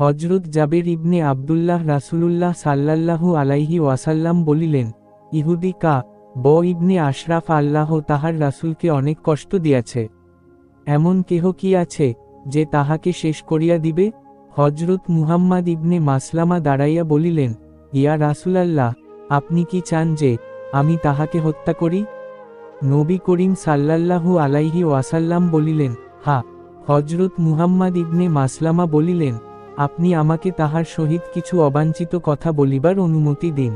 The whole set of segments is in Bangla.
হজরত জাবের ইবনে আবদুল্লাহ রাসূলুল্লাহ সাল্লাল্লাহু আলাইহি ওয়াসাল্লাম বলিলেন, ইহুদি কা, ব ইবনে আশরাফ আল্লাহ তাহার রাসূলকে অনেক কষ্ট দিয়াছে। এমন কেহ কি আছে যে তাহাকে শেষ করিয়া দিবে? হজরত মুহাম্মদ ইবনে মাসলামা দাঁড়াইয়া বলিলেন, ইয়া রাসূলাল্লাহ, আপনি কি চান যে আমি তাহাকে হত্যা করি? নবী করিম সাল্লাল্লাহু আলাইহি ওয়াসাল্লাম বলিলেন, হা। হজরত মুহাম্মদ ইবনে মাসলামা বলিলেন আপনি আমাকে তাহার সহিত কিছু অবাঞ্ছিত কথা বলিবার অনুমতি দিন।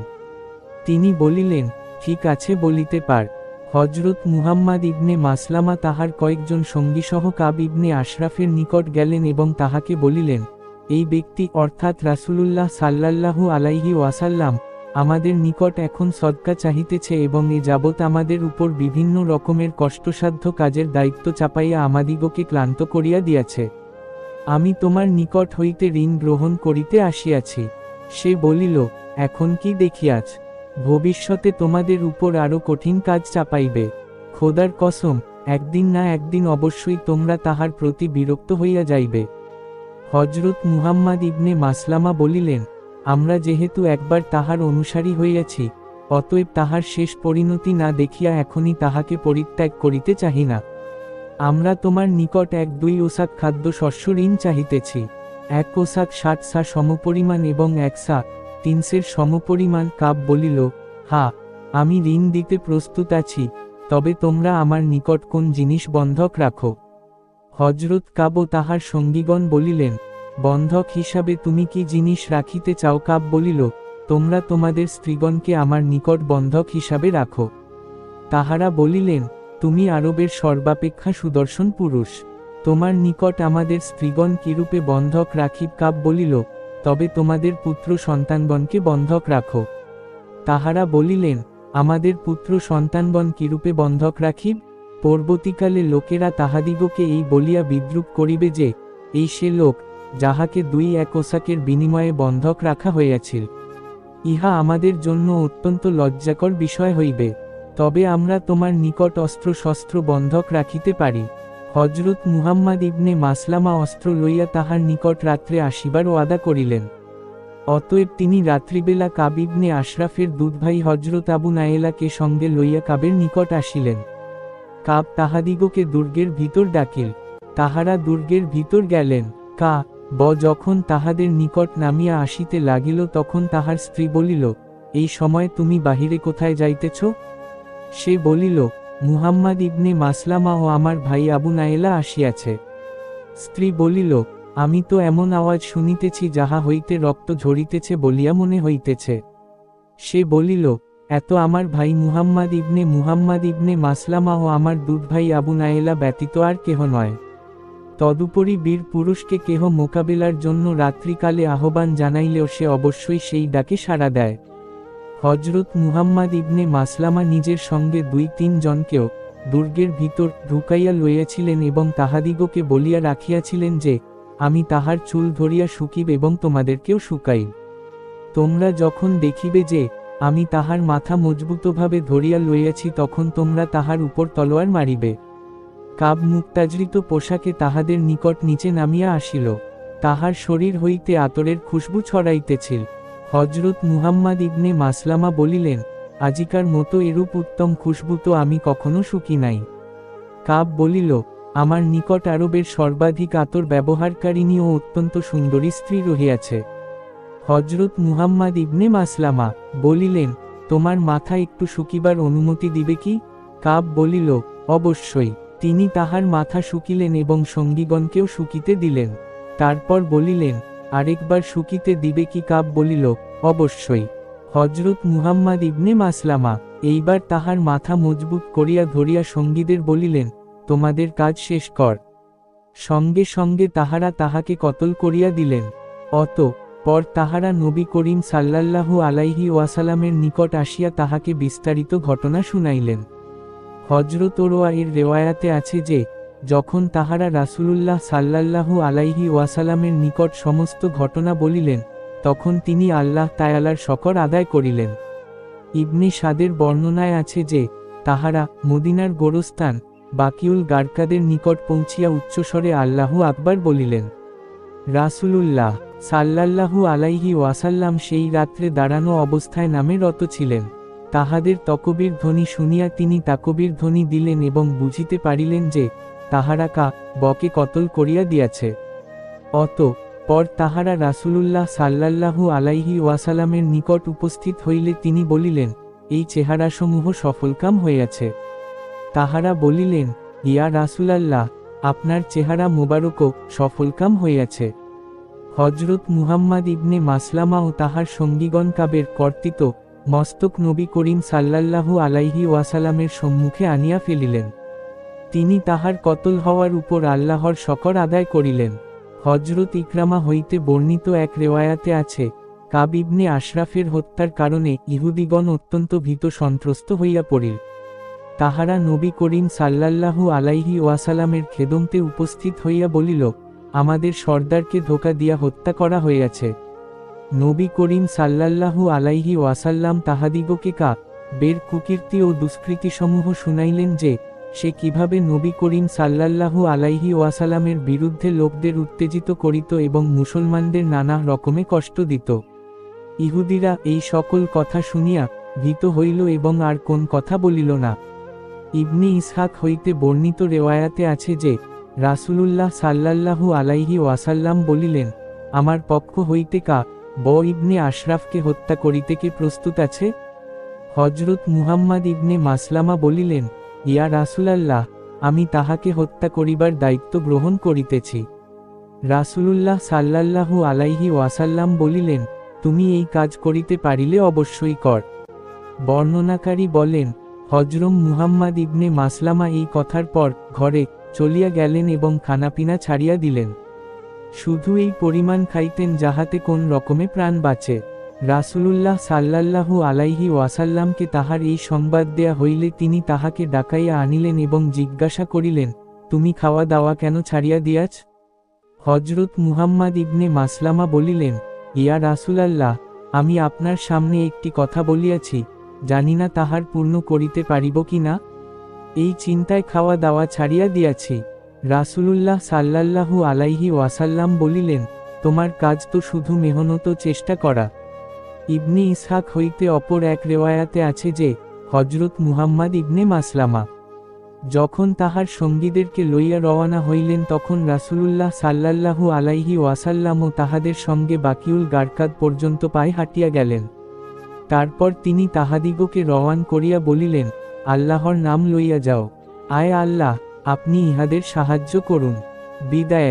তিনি বলিলেন, ঠিক আছে বলিতে পার। হজরত মুহাম্মদ ইবনে মাসলামা তাহার কয়েকজন সঙ্গীসহ কাব ইবনে আশরাফের নিকট গেলেন এবং তাহাকে বলিলেন, এই ব্যক্তি অর্থাৎ রাসূলুল্লাহ সাল্লাল্লাহু আলাইহি ওয়াসাল্লাম আমাদের নিকট এখন সদকা চাহিতেছে এবং এ যাবৎ আমাদের উপর বিভিন্ন রকমের কষ্টসাধ্য কাজের দায়িত্ব চাপাইয়া আমাদিগকে ক্লান্ত করিয়া দিয়াছে। আমি তোমার নিকট হইতে ঋণ গ্রহণ করিতে আসিয়াছি। সে বলিল, এখন কি দেখিয়াছ? ভবিষ্যতে তোমাদের উপর আরও কঠিন কাজ চাপাইবে। খোদার কসম, একদিন না একদিন অবশ্যই তোমরা তাহার প্রতি বিরক্ত হইয়া যাইবে। হজরত মুহাম্মদ ইবনে মাসলামা বলিলেন, আমরা যেহেতু একবার তাহার অনুসারী হইয়াছি, অতএব তাহার শেষ পরিণতি না দেখিয়া এখনই তাহাকে পরিত্যাগ করিতে চাহি না। আমরা তোমার নিকট এক দুই ওসাক খাদ্য শস্য ঋণ চাহিতেছি। এক ওসাক ষাট সা সমপরিমাণ এবং এক সা তিনসের সমপরিমাণ কাপ বলিল, হা, আমি ঋণ দিতে প্রস্তুত আছি, তবে তোমরা আমার নিকট কোন জিনিস বন্ধক রাখো? হজরত কাব ও তাহার সঙ্গীগণ বলিলেন, বন্ধক হিসাবে তুমি কি জিনিস রাখিতে চাও? কাব বলিল, তোমরা তোমাদের স্ত্রীগণকে আমার নিকট বন্ধক হিসাবে রাখো। তাহারা বলিলেন তুমি আরবের সর্বাপেক্ষা সুদর্শন পুরুষ। তোমার নিকট আমাদের স্ত্রীগণ কিরূপে বন্ধক রাখিব কাব বলিল, তবে তোমাদের পুত্র সন্তানগণকে বন্ধক রাখো। তাহারা বলিলেন, আমাদের পুত্র সন্তানগণ কিরূপে বন্ধক রাখিব? পরবর্তীকালে লোকেরা তাহাদিগকে এই বলিয়া বিদ্রুপ করিবে যে, এই সে লোক, যাহাকে দুই এক ওসাকের বিনিময়ে বন্ধক রাখা হইয়াছিল। ইহা আমাদের জন্য অত্যন্ত লজ্জাকর বিষয় হইবে। তবে আমরা তোমার নিকট অস্ত্র শস্ত্র বন্ধক রাখিতে পারি। হজরত মুহাম্মদ ইবনে মাসলামা অস্ত্র লইয়া তাহার নিকট রাত্রে আসিবার ওয়াদা করিলেন। অতএব তিনি রাত্রিবেলা কাবিবনে আশরাফের দুধভাই হজরত আবু নায়েলাকে সঙ্গে লইয়া কাবের নিকট আসিলেন। কাব তাহাদিগকে দুর্গের ভিতর ডাকিল। তাহারা দুর্গের ভিতর গেলেন। কা, ব যখন তাহাদের নিকট নামিয়া আসিতে লাগিল তখন তাহার স্ত্রী বলিল, এই সময় তুমি বাহিরে কোথায় যাইতেছ? সে বলিল, মুহাম্মদ ইবনে মাসলামা ও আমার ভাই আবু নায়েলা আসিয়াছে। স্ত্রী বলিল, আমি তো এমন আওয়াজ শুনিতেছি যাহা হইতে রক্ত ঝরিতেছে বলিয়া মনে হইতেছে। সে বলিল, এত আমার ভাই মুহাম্মদ ইবনে মুহাম্মদ ইবনে মাসলামা ও আমার দুধ ভাই আবু নায়েলা ব্যতীত আর কেহ নয়। তদুপরি বীর পুরুষকে কেহ মোকাবিলার জন্য রাত্রিকালে আহ্বান জানাইলেও সে অবশ্যই সেই ডাকে সাড়া দেয়। হজরত মুহাম্মদ ইবনে মাসলামা নিজের সঙ্গে দুই তিন জনকেও দুর্গের ভিতর ঢুকাইয়া লইয়াছিলেন এবং তাহাদিগকে বলিয়া রাখিয়াছিলেন যে, আমি তাহার চুল ধরিয়া শুকিব এবং তোমাদেরকেও শুকাইব। তোমরা যখন দেখিবে যে, আমি তাহার মাথা মজবুতভাবে ধরিয়া লইয়াছি তখন তোমরা তাহার উপর তলোয়ার মারিবে। কাব মুক্তাজৃত পোশাকে তাহাদের নিকট নিচে নামিয়া আসিল। তাহার শরীর হইতে আতরের খুশবু ছড়াইতেছিল। হজরত মুহাম্মদ ইবনে মাসলামা বলিলেন, আজিকার মতো এরূপ উত্তম খুশবু তো আমি কখনো শুকি নাই। কাব বলিল, আমার নিকট আরবের সর্বাধিক আতর ব্যবহারকারিণী ও অত্যন্ত সুন্দরী স্ত্রী রহিয়াছে। হজরত মুহাম্মদ ইবনে মাসলামা বলিলেন, তোমার মাথা একটু শুকিবার অনুমতি দিবে কি? কাব বলিল, অবশ্যই। তিনি তাহার মাথা শুকিলেন এবং সঙ্গীগণকেও শুকিতে দিলেন। তারপর বলিলেন, আরেকবার শুকিতে দিবে কি? কাব বলিল অবশ্যই। হজরত মুহাম্মদ ইবনে মাসলামা এইবার তাহার মাথা মজবুত করিয়া ধরিয়া সঙ্গীদের বলিলেন, তোমাদের কাজ শেষ কর। সঙ্গে সঙ্গে তাহারা তাহাকে কতল করিয়া দিলেন। অত পর তাহারা নবী করিম সাল্লাল্লাহু আলাইহি ওয়াসালামের নিকট আসিয়া তাহাকে বিস্তারিত ঘটনা শুনাইলেন। হজরত ওরোয়া এর রেওয়ায়াতে আছে যে, যখন তাহারা রাসূলুল্লাহ সাল্লাল্লাহু আলাইহি ওয়াসালামের নিকট সমস্ত ঘটনা বলিলেন তখন তিনি আল্লাহ তায়ালার শকর আদায় করিলেন। ইবনে সাদের বর্ণনায় আছে যে, তাহারা মদিনার গোরস্থান, বাকিউল গার্কাদের নিকট পৌঁছিয়া উচ্চস্বরে আল্লাহু আকবার বলিলেন, রাসূলুল্লাহ সাল্লাল্লাহু আলাইহি ওয়াসাল্লাম সেই রাত্রে দাঁড়ানো অবস্থায় নামে রত ছিলেন। তাহাদের তকবির ধ্বনি শুনিয়া তিনি তাকবির ধ্বনি দিলেন এবং বুঝিতে পারিলেন যে, তাহারা কা বকে কতল করিয়া দিয়াছে। অত পর তাহারা রাসূলুল্লাহ সাল্লাল্লাহু আলাইহি ওয়াসালামের নিকট উপস্থিত হইলে তিনি বলিলেন, এই চেহারাসমূহ সফলকাম হইয়াছে। তাহারা বলিলেন, ইয়া রাসূলাল্লাহ, আপনার চেহারা মোবারকও সফলকাম হইয়াছে। হজরত মুহাম্মদ ইবনে মাসলামা ও তাহার সঙ্গীগণ কাবের কর্তৃত মস্তক নবী করিম সাল্লাল্লাহু আলাইহি ওয়াসালামের সম্মুখে আনিয়া ফেলিলেন। তিনি তাহার কতল হওয়ার উপর আল্লাহর শকর আদায় করিলেন। হজরত ইকরামা হইতে বর্ণিত এক রেওয়ায়াতে আছে, কাব ইবনে আশরাফের হত্যার কারণে ইহুদিগণ অত্যন্ত ভীত সন্ত্রস্ত হইয়া পড়িল। তাহারা নবী করিম সাল্লাল্লাহু আলাইহি ওয়াসালামের খেদমতে উপস্থিত হইয়া বলিল, আমাদের সর্দারকে ধোকা দিয়া হত্যা করা হইয়াছে। নবী করিম সাল্লাল্লাহু আলাইহি ওয়াসাল্লাম তাহাদিগকে কা, বের কুকীর্তি ও দুষ্কৃতিসমূহ শুনাইলেন যে সে কীভাবে নবী করিম সাল্লাল্লাহু আলাইহি ওয়াসালামের বিরুদ্ধে লোকদের উত্তেজিত করিত এবং মুসলমানদের নানা রকমে কষ্ট দিত। ইহুদিরা এই সকল কথা শুনিয়া ভীত হইল এবং আর কোন কথা বলিল না। ইবনি ইসহাক হইতে বর্ণিত রেওয়ায়াতে আছে যে, রাসূলুল্লাহ সাল্লাল্লাহু আলাইহি ওয়াসাল্লাম বলিলেন, আমার পক্ষ হইতে কা, ব ইবনে আশরাফকে হত্যা করিতে কে প্রস্তুত আছে? হজরত মুহাম্মদ ইবনে মাসলামা বলিলেন ইয়া রাসূলাল্লাহ, আমি তাহাকে হত্যা করিবার দায়িত্ব গ্রহণ করিতেছি। রাসূলুল্লাহ সাল্লাল্লাহু আলাইহি ওয়াসাল্লাম বলিলেন, তুমি এই কাজ করিতে পারিলে অবশ্যই কর। বর্ণনাকারী বলেন, হজরম মুহাম্মদ ইবনে মাসলামা এই কথার পর ঘরে চলিয়া গেলেন এবং খানাপিনা ছাড়িয়া দিলেন। শুধু এই পরিমাণ খাইতেন যাহাতে কোন রকমে প্রাণ বাঁচে। রাসূলুল্লাহ সাল্লাল্লাহু আলাইহি ওয়াসাল্লামকে তাহার এই সংবাদ দেয়া হইলে তিনি তাহাকে ডাকাইয়া আনিলেন এবং জিজ্ঞাসা করিলেন, তুমি খাওয়া দাওয়া কেন ছাড়িয়া দিয়াছ? হজরত মুহাম্মদ ইবনে মাসলামা বলিলেন, ইয়া রাসূলাল্লাহ, আমি আপনার সামনে একটি কথা বলিয়াছি, জানি না তাহার পূর্ণ করিতে পারিব কি না। এই চিন্তায় খাওয়া দাওয়া ছাড়িয়া দিয়াছি। রাসূলুল্লাহ সাল্লাল্লাহু আলাইহি ওয়াসাল্লাম বলিলেন, তোমার কাজ তো শুধু মেহনত চেষ্টা করা ইবনে ইসহাক হইতে অপর এক রেওয়ায়াতে আছে যে হজরত মুহাম্মদ ইবনে মাসলামা। যখন তাহার সঙ্গীদেরকে লইয়া রওয়ানা হইলেন তখন রাসূলুল্লাহ সাল্লাল্লাহু আলাইহি ওয়াসাল্লামও তাহাদের সঙ্গে বাকিউল গারকাদ পর্যন্ত পায়ে হাঁটিয়া গেলেন। তারপর তিনি তাহাদিগকে রওয়ান করিয়া বলিলেন, আল্লাহর নাম লইয়া যাও। আয় আল্লাহ, আপনি ইহাদের সাহায্য করুন। বিদায়।